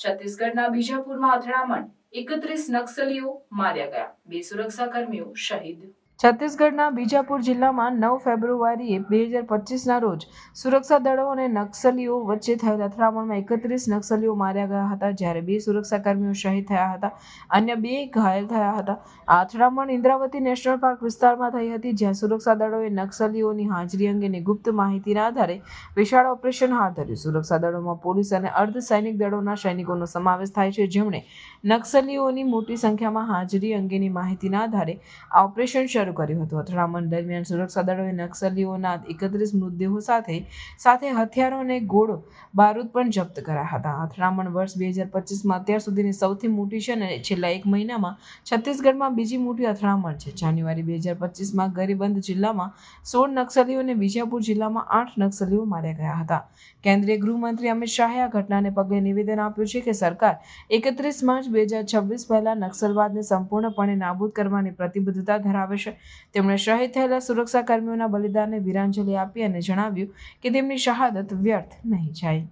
છત્તીસગઢના બીજાપુરમાં અથડામણ એકત્રીસ નક્સલીઓ માર્યા ગયા. બે સુરક્ષા કર્મીઓ શહીદ છત્તીસગઢના બીજાપુર જિલ્લામાં નવ ફેબ્રુઆરીએ બે હજાર પચીસના રોજ સુરક્ષા દળો અને નક્સલીઓ વચ્ચે થયેલ અથડામણમાં એકત્રીસ નક્સલીઓ માર્યા ગયા હતા, જ્યારે બે સુરક્ષા કર્મીઓ શહીદ થયા હતા. અન્ય બે ઘાયલ થયા હતા. આ અથડામણ ઇન્દ્રાવતી નેશનલ પાર્ક વિસ્તારમાં થઈ હતી, જ્યાં સુરક્ષા દળોએ નક્સલીઓની હાજરી અંગેની ગુપ્ત માહિતીના આધારે વિશાળ ઓપરેશન હાથ ધર્યું. સુરક્ષા દળોમાં પોલીસ અને અર્ધ સૈનિક દળોના સૈનિકોનો સમાવેશ થાય છે. જેમણે નક્સલીઓની મોટી સંખ્યામાં હાજરી અંગેની માહિતીના આધારે આ ઓપરેશન શરૂ કર્યું હતું. અથડામણ દરમિયાન સુરક્ષા દળોએ નક્સલીઓના એકત્રીસ મૃતદેહો સાથે સાથે હથિયારો અને ગોળો બારૂદ પણ જપ્ત કર્યા હતા. અથડામણ વર્ષ બે હજાર પચીસમાં અત્યાર સુધીની સૌથી મોટી છે અને છેલ્લા એક મહિનામાં છત્તીસગઢમાં બીજી મોટી અથડામણ છે. જાન્યુઆરી બે હજાર પચીસમાં ગરીબંધ જિલ્લામાં સોળ નક્સલીઓ અને વિજાપુર જિલ્લામાં આઠ નક્સલીઓ માર્યા ગયા હતા. કેન્દ્રીય ગૃહમંત્રી અમિત શાહે આ ઘટનાને પગલે નિવેદન આપ્યું છે કે સરકાર એકત્રીસ માર્ચ બે હજાર છવ્વીસ પહેલા નક્સલવાદને સંપૂર્ણપણે નાબૂદ કરવાની પ્રતિબદ્ધતા ધરાવે છે. તેમણે શહીદ થયેલા સુરક્ષા કર્મીઓના બલિદાનને વીરાંજલિ આપી અને જણાવ્યું કે તેમની શહાદત વ્યર્થ નહીં જાય.